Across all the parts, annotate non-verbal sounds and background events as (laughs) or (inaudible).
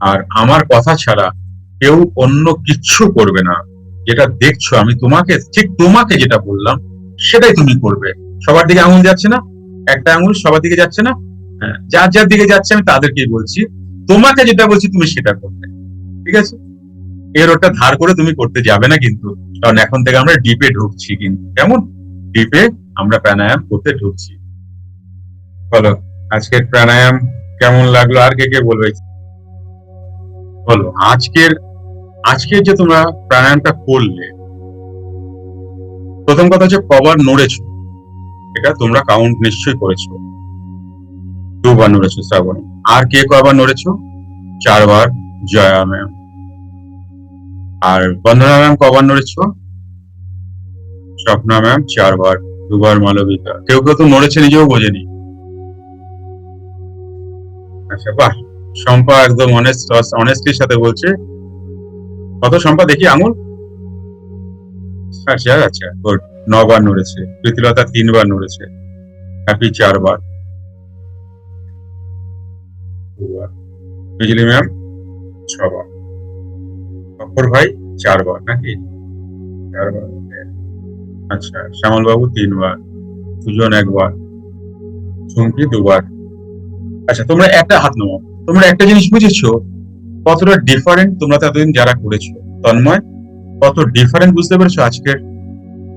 আর আমার কথা ছাড়া কেউ অন্য কিচ্ছু করবে না। যেটা দেখছ আমি তোমাকে ঠিক তোমাকে যেটা বললাম সেটাই তুমি করবে। সবার দিকে আঙুল যাচ্ছে না? একটা আঙুল সবার দিকে যাচ্ছে না? হ্যাঁ, যার যার দিকে যাচ্ছে আমি তাদেরকেই বলছি। তোমাকে যেটা বলছি তুমি সেটা করবে। ঠিক আছে? এর ওটা ধার করে তুমি করতে যাবে না কিন্তু। কারণ এখন থেকে আমরা ডিপে ঢুকছি কিন্তু। কেমন? ডিপে আমরা প্রাণায়াম করতে ঢুকছি। বলো আজকের প্রাণায়াম কেমন লাগল? আর কে কে বলবে? বলো, আজকের আজকের যে তোমরা প্রাণায়ামটা করলে, প্রথম কথা হচ্ছে কবার নড়েছো এটা তোমরা কাউন্ট নিশ্চয়ই করেছ। দুবার নড়েছো শ্রাবণ। আর কে কবার নড়েছো? চারবার জয়া ম্যাম। আর বন্ধনা ম্যাম কবার নড়েছো? স্বপ্না ম্যাম চারবার, দুবার মালবিকা। কেউ কেউ তো নড়েছে, নিজেও বোঝেনি। আচ্ছা বাহ। শম্পা একদম অনেস্ট অনেস্টির সাথে বলছে। কত শম্পা? দেখি, আঙুল। আচ্ছা আচ্ছা গুড নবার নড়েছে। প্রীতিলতা তিনবার নড়েছে। হ্যাপি চারবার। বিজলি ম্যাম, ছবার। অক্ষর ভাই, চারবার, নাকি? চারবার আচ্ছা শ্যামল বাবু তিনবার। সুজন একবার। চুমকি দুবার। আচ্ছা তোমরা একটা হাত নাও তোমরা একটা জিনিস বুঝেছ? কতটা ডিফারেন্ট তোমরা এতদিন যারা করেছ? তন্ময়, কত ডিফারেন্ট বুঝতে পেরেছ আজকের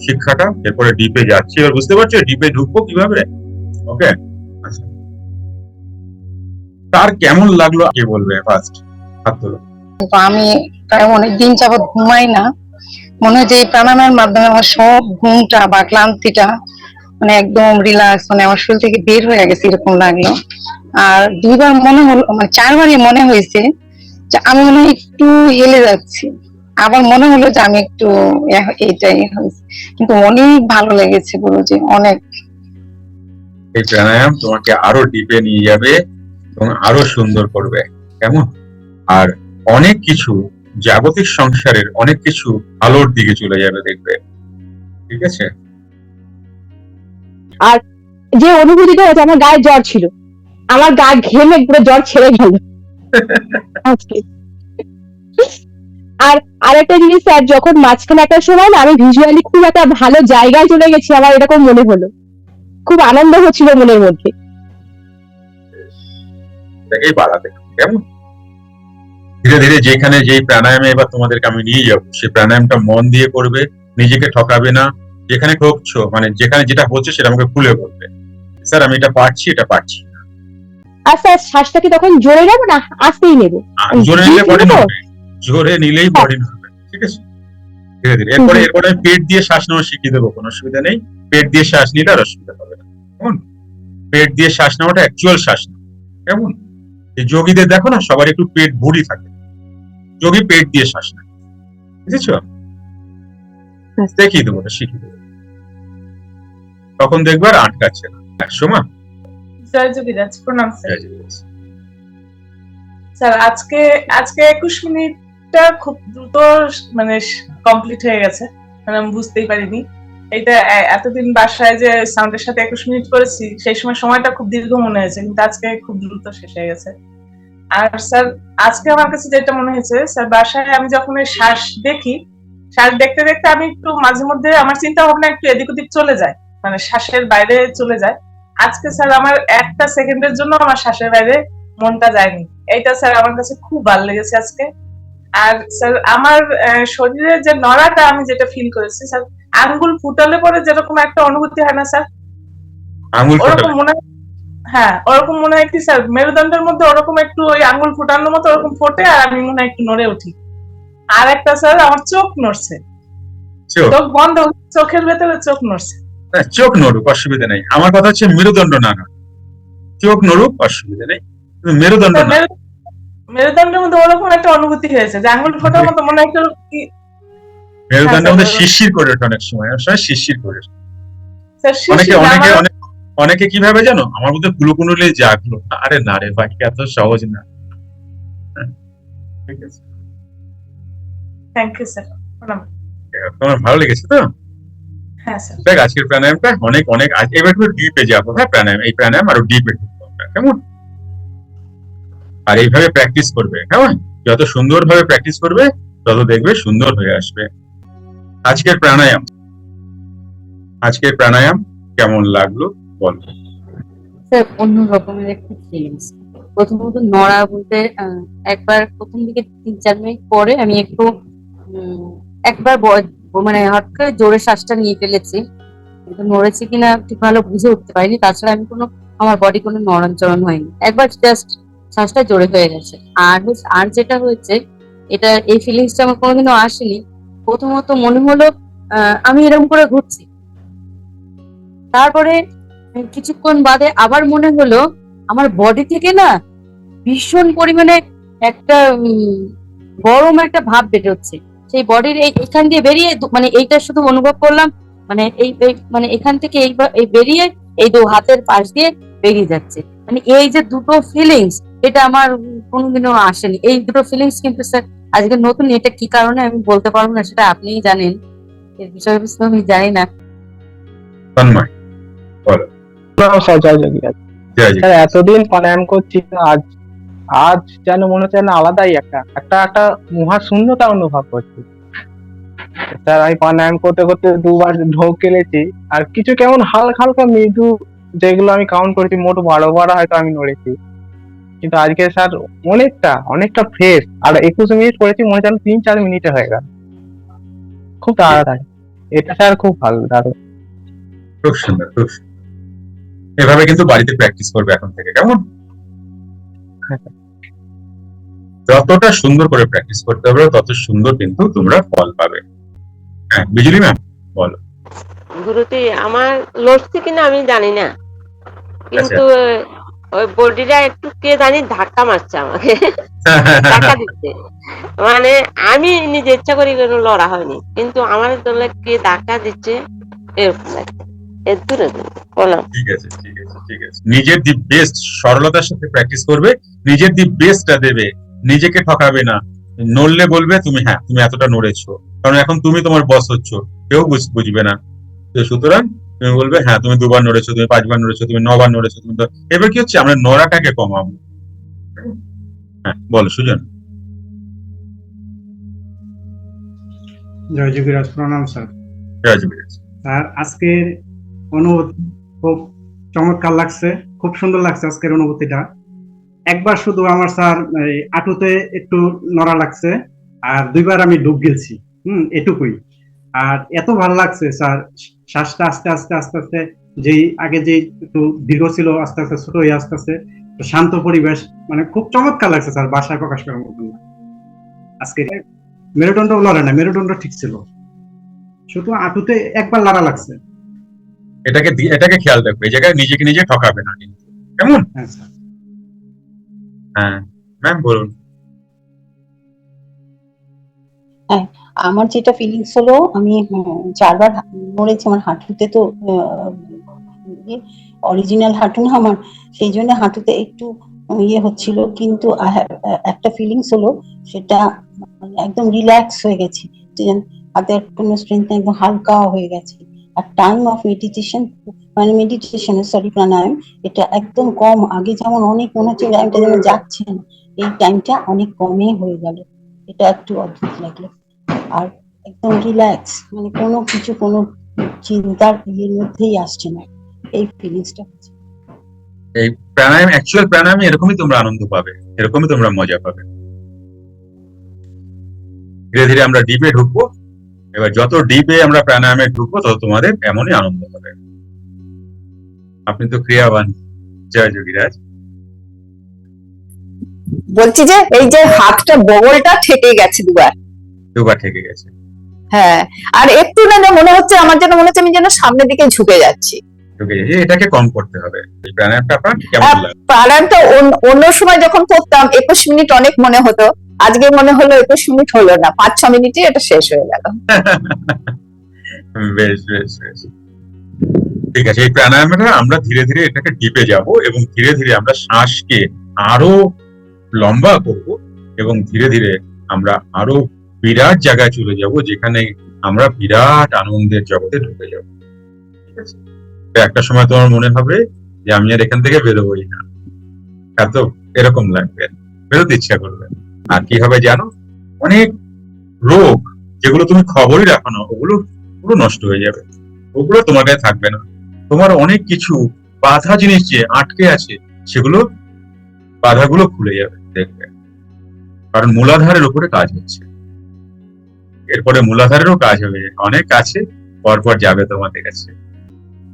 শিক্ষাটা? এরপরে ডিপে যাচ্ছি। এবার বুঝতে পারছ ডিপে ঢুকবো কীভাবে? ওকে আচ্ছা। তার কেমন লাগল কে বলবে ফার্স্ট হাত আমি প্রায় অনেক দিন যাবৎ ঘুমাই না। মনে হয় যে প্রাণায়ামের মাধ্যমে আমার সব ঘুমটা বা ক্লান্তিটা মানে একদম রিল্যাক্স মানে আমার শরীর থেকে বের হয়ে গেছে এরকম লাগল। আর দুইবার মনে হলো মানে চারবারই মনে হয়েছে যে আমি মনে হয় একটু হেলে যাচ্ছি। আবার মনে হলো যে আমি একটু এইটাই হয়েছে। কিন্তু অনেক ভালো লেগেছে গুরুজি অনেক। এই প্রাণায়াম তোমাকে আরও ডিপে নিয়ে যাবে এবং আরও সুন্দর করবে। কেমন? আর অনেক কিছু জাগতিক সংসারের অনেক কিছু আলোর দিকে চলে যাবে দেখবে। ঠিক আছে? আর যে অনুভূতিটা হচ্ছে আমার গায়ে জ্বর ছিল। আমার গা ঘেমে পুরো জ্বর ছেড়ে গেল। আজকে। আর আরেকটা জিনিস, স্যার, যখন মাঝখানে একটা সময় না, আমি ভিজুয়ালি খুব একটা ভালো জায়গায় চলে গেছি, আমার এরকম মনে হলো। খুব আনন্দ হচ্ছিল মনের মধ্যে। এটাকেই বাড়াবে কেমন? ধীরে ধীরে যেখানে যেই প্রাণায়ামে এবার তোমাদেরকে আমি নিয়ে যাব সেই প্রাণায়ামটা মন দিয়ে করবে, নিজেকে ঠকাবে না, যেখানে ঠকছো মানে যেখানে যেটা হচ্ছে সেটা আমাকে খুলে বলবে। স্যার, আমি এটা পারছি এটা পারছি। শ্বাসটা কি তখন জোরে নেব না আস্তেই নেব? জোরে নিলে জোরে নিলেই নড়বে ঠিক আছে? ধীরে ধীরে। এরপরে এরপরে পেট দিয়ে শ্বাস নেওয়া শিখিয়ে দেবো কোনো অসুবিধা নেই। পেট দিয়ে শ্বাস নিলে আর অসুবিধা হবে না। কেমন? পেট দিয়ে শ্বাস নেওয়াটা অ্যাকচুয়াল শ্বাস নেওয়া কেমন? এই যোগীদের দেখো না সবার একটু পেট ভুড়ি থাকে। যোগী পেট দিয়ে শ্বাস নেয়। বুঝেছ? আচ্ছা। দেখিয়ে দেবো শিখিয়ে দেবো। তখন দেখবে আর আটকাচ্ছে না। একশো মা জয় যোগীরাজ প্রণাম স্যার স্যার আজকে আজকে একুশ মিনিটটা খুব দ্রুত মানে কমপ্লিট হয়ে গেছে। মানে আমি বুঝতেই পারিনি। এটা এতদিন বাসায় যে সাউন্ডের সাথে একুশ মিনিট করেছি সেই সময় সময়টা খুব দীর্ঘ মনে হয়েছে কিন্তু আজকে খুব দ্রুত শেষ হয়ে গেছে। আর স্যার আজকে আমার কাছে যেটা মনে হয়েছে স্যার বাসায় আমি যখন এই শ্বাস দেখি শ্বাস দেখতে দেখতে আমি একটু মাঝে মধ্যে আমার চিন্তা ভাবনা একটু এদিক ওদিক চলে যায়। মানে শ্বাসের বাইরে চলে যায়। আজকে স্যার আমার একটা সেকেন্ডের জন্য আমার শ্বাসের বাইরে মনটা যায়নি। এইটা স্যার আমার কাছে খুব ভালো লেগেছে আজকে। আর স্যার আমার শরীরে যে নড়াটা আমি যেটা ফিল করেছি স্যার আঙ্গুল ফুটালে পরে যেরকম একটা অনুভূতি হয় না স্যার? ওরকম মনে হয় হ্যাঁ ওরকম মনে হয় কি স্যার মেরুদণ্ডের মধ্যে ওরকম একটু ওই আঙ্গুল ফুটানোর মতো ওরকম ফোটে আর আমি মনে হয় একটু নড়ে উঠি। আর একটা স্যার আমার চোখ নড়ছে। চোখ বন্ধ চোখের ভেতরে চোখ নড়ছে। চোখ নড়ুক অসুবিধা নেই। আমার কথা হচ্ছে মেরুদণ্ড না। চোখ নড়ুক অসুবিধা নেই। মেরুদণ্ড না মেরুদণ্ডের মধ্যে ওরকম একটা অনুভূতি হয়েছে। যে আঙ্গুল ফোটার মতো মনে হয় কি- মেরুদণ্ডের মধ্যে স্যার, শিরশির করে ওঠে অনেক সময় অনেক সময় শিরশির করে ওঠে। অনেকে অনেকে অনেক অনেকে কীভাবে জানো? আমার মধ্যে কুলুকুনুলে জাগলো। আরে না রে ভাই এত সহজ না। হ্যাঁ, ঠিক আছে। থ্যাংক ইউ স্যার তোমার ভালো লেগেছে তো? হ্যাঁ দেখ আজকের প্রাণায়ামটা অনেক অনেক আজ- এবার একটু ডিপে যাব। হ্যাঁ প্রাণায়াম এই প্রাণায়াম আরও ডিপে কেমন? আর এইভাবে প্র্যাকটিস করবে কেমন? যত সুন্দরভাবে প্র্যাকটিস করবে তত দেখবে সুন্দর হয়ে আসবে। আজকের প্রাণায়াম আজকের প্রাণায়াম কেমন লাগল বল। স্যার অন্য রকমের একটা ফিলিংস প্রথমত নড়া বলতে একবার প্রথম দিকে তিন চার মিনিট পরে আমি একটু একবার ব- মানে হঠাৎ করে জোরে শ্বাসটা নিয়ে ফেলেছি। কিন্তু নড়েছি কিনা ঠিক ভালো বুঝে উঠতে পারিনি। তাছাড়া আমি কোনো, আমার বডি কোনো নড়াচরণ হয়নি। একবার জাস্ট শ্বাসটা জোরে হয়ে গেছে। আর আর যেটা হয়েছে, এটা, এই ফিলিংসটা আমার কোনোদিনও আসেনি। প্রথমত মনে হলো আমি এরকম করে ঘুরছি। তারপরে কিছুক্ষণ বাদে আবার মনে হলো, আমার বডি থেকে না ভীষণ পরিমাণে একটা গরম একটা ভাব বেরোচ্ছে। সেই বডির এই এখান দিয়ে বেরিয়ে মানে এইটা শুধু অনুভব করলাম মানে এই মানে এখান থেকে এই বেরিয়ে এই দু হাতের পাশ দিয়ে বেরিয়ে যাচ্ছে। মানে এই যে দুটো ফিলিংস এটা আমার কোনোদিনও আসেনি। এই দুটো ফিলিংস কিন্তু স্যার আজকে নতুন এটা কি কারণে আমি বলতে পারব না সেটা আপনিই জানেন। এর বিষয়ে বিষয়ে আমি জানি না। এতদিন প্রাণায়াম করছি আজ আজ যেন মনে হচ্ছে না আলাদাই একটা একটা একটা মহা শূন্যতা অনুভব করছি। স্যার আমি প্রাণায়াম করতে করতে দুবার ঢোক গেলেছি আর কিছু কেমন হালকা হালকা মৃদু যেগুলো আমি কাউন্ট করেছি মোট বারো বার হয়তো আমি নড়েছি। কিন্তু আজকে স্যার অনেকটা অনেকটা ফ্রেশ আর একুশ মিনিট করেছি মনে হচ্ছে তিন চার মিনিটে হয়ে গেল। খুব তাড়াতাড়ি। এটা স্যার খুব ভালো দারুণ। খুব সুন্দর খুব। এভাবে কিন্তু বাড়িতে প্র্যাকটিস করবে এখন থেকে কেমন? যতটা সুন্দর করে প্র্যাকটিস করতে হবে তত সুন্দর কিন্তু তোমরা ফল পাবে। হ্যাঁ বিজলি ম্যাম বলো। গুরুতে আমার লড়ছে কিনা আমি জানি না। কিন্তু ওই বডিটা একটু কে জানি ধাক্কা মারছে আমাকে। ধাক্কা দিচ্ছে। মানে আমি নিজে ইচ্ছা করি কোনো লড়া হয়নি। কিন্তু আমার দলে কে ধাক্কা দিচ্ছে এরকম ঠিক আছে ঠিক আছে ঠিক আছে। নিজের দি বেস্ট সরলতার সাথে প্র্যাকটিস করবে নিজের দি বেস্টটা দেবে। নিজেকে ঠকাবে না। নড়লে বলবে তুমি হ্যাঁ তুমি এতটা নড়েছো। কারণ এখন তুমি তোমার বস হচ্ছ। কেউ বুঝবে না। তো সুতরাং তুমি বলবে হ্যাঁ তুমি দুবার নড়েছো তুমি পাঁচবার নড়েছো তুমি নবার নড়েছো তুমি এবার কি হচ্ছে? আমরা নড়াটাকে কমাবো। হ্যাঁ বলো সুজন। জয় যোগীরাজ প্রণাম স্যার। জয়। স্যার আজকের অনুভূতি খুব চমৎকার লাগছে খুব সুন্দর লাগছে আজকের অনুভূতিটা। একবার শুধু আমার স্যার আঁটুতে একটু নড়া লাগছে আর দুইবার আমি ডুব গেছি। হুম এটুকুই। আর এত ভালো লাগছে স্যার শ্বাসটা আস্তে আস্তে আস্তে আস্তে যেই আগে যে একটু দীর্ঘ ছিল আস্তে আস্তে ছোট হয়ে আস্তে আস্তে শান্ত পরিবেশ মানে খুব চমৎকার লাগছে স্যার বাসায় প্রকাশ করার মতন। না আজকে মেরুদণ্ড লড়ে না মেরুদণ্ড ঠিক ছিল। শুধু আঁটুতে একবার লড়া লাগছে। এটাকে এটাকে খেয়াল রাখবে এই জায়গায় নিজেকে নিজে ঠকাবে না কিন্তু। কেমন? হ্যাঁ স্যার। হ্যাঁ ম্যাম বলুন। আমার যেটা ফিলিংস হলো আমি চারবার হা- নড়েছি আমার হাঁটুতে তো অরিজিনাল হাঁটু না আমার সেই জন্য হাঁটুতে একটু ইয়ে হচ্ছিল কিন্তু আহ, একটা ফিলিংস হলো সেটা একদম রিল্যাক্স হয়ে গেছি হাতের কোনো স্ট্রেংথ একদম হালকা হয়ে গেছে। আর টাইম অফ মেডিটেশন মানে মেডিটেশন সরি প্রাণায়াম, এটা একদম কম। আগে যেমন অনেক মনে হচ্ছে টাইমটা যেমন যাচ্ছে না, এই টাইমটা অনেক কমে হয়ে গেল। এটা একটু অদ্ভুত লাগল। আর একদম রিল্যাক্স মানে কোনো কিছু, কোনো চিন্তার ইয়ের মধ্যেই আসছে না। এই ফিলিংসটা হচ্ছে। এই প্রাণায়াম অ্যাকচুয়াল প্রাণায়ামে এরকমই তোমরা আনন্দ পাবে, এরকমই তোমরা মজা পাবে। ধীরে ধীরে আমরা ডিপে ঢুকবো। এবার যত ডিপে আমরা প্রাণায়ামে ঢুকবো তত তোমাদের এমনই আনন্দ হবে। আপনি তো ক্রিয়াবান জয় যোগীরাজ। বলছি যে এই যে হাতটা বগলটা ঠেকে গেছে দুবার। দুবার থেকে গেছে। হ্যাঁ আর একটু না মনে হচ্ছে আমার যেন মনে হচ্ছে আমি যেন সামনের দিকে ঝুঁকে যাচ্ছি। এটাকে কম করতে হবে। প্রাণায়ামটা আপনার কেমন লাগে প্রাণায়ামটা অন্য সময় যখন করতাম একুশ মিনিট অনেক মনে হতো। আজকে মনে হলো একুশ মিনিট হলো না, পাঁচ, ছ মিনিটে এটা শেষ হয়ে গেল। (laughs) বেশ বেশ বেশ। ঠিক আছে, এই প্রাণায়ামটা আমরা ধীরে ধীরে এটাকে ডিপে যাব এবং ধীরে ধীরে আমরা শ্বাসকে আরও লম্বা করব এবং ধীরে ধীরে আমরা আরও বিরাট জায়গায় চলে যাব যেখানে আমরা বিরাট আনন্দের জগতে ঢুকে যাব। ঠিক আছে? একটা সময় তোমার মনে হবে যে আমি আর এখান থেকে বেরোবই না। এত এরকম লাগবে। বেরোতে ইচ্ছা করবে আর কি হবে জানো? অনেক রোগ যেগুলো তুমি খবরই রাখো না ওগুলো পুরো নষ্ট হয়ে যাবে। ওগুলো তোমার কাছে থাকবে না। তোমার অনেক কিছু বাধা জিনিস যে আটকে আছে সেগুলো বাধাগুলো খুলে যাবে দেখবে। কারণ মূলাধারের উপরে কাজ হচ্ছে। এরপরে মূলাধারেরও কাজ হবে। অনেক আছে পরপর যাবে তোমাদের কাছে।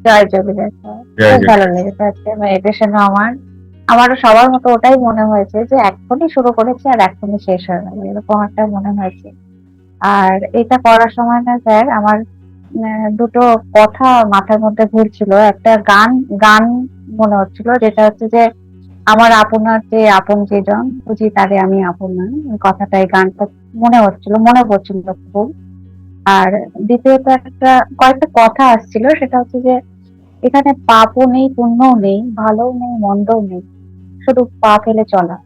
জয় জয় ভালো লেগেছে আজকে মেডিটেশন আমার। আমারও সবার মতো ওটাই মনে হয়েছে যে এখনই শুরু করেছি আর এখনই শেষ হয়ে গেল, এরকম একটা মনে হয়েছে। আর এটা করার সময় না স্যার, আমার দুটো কথা মাথার মধ্যে ঘুরছিল। একটা গান গান মনে হচ্ছিল যেটা হচ্ছে যে আমার আপনার যে আপন যে জন, বুঝি তারে আমি আপন না, ওই কথাটা, এই গানটা মনে হচ্ছিল, মনে পড়ছিল খুব। আর দ্বিতীয়ত একটা, কয়েকটা কথা আসছিল, সেটা হচ্ছে যে এখানে পাপও নেই, পুণ্যও নেই, ভালোও নেই, মন্দও নেই। শুধু পা ফেলে চলা।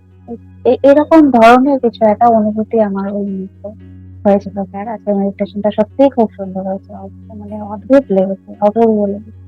এরকম ধরনের কিছু একটা অনুভূতি আমার ওই মুহূর্তে হয়েছিল, স্যার। আজকে মেডিটেশনটা সত্যিই খুব সুন্দর হয়েছে। মানে অদ্ভুত লেগেছে অদ্ভুত লেগেছে।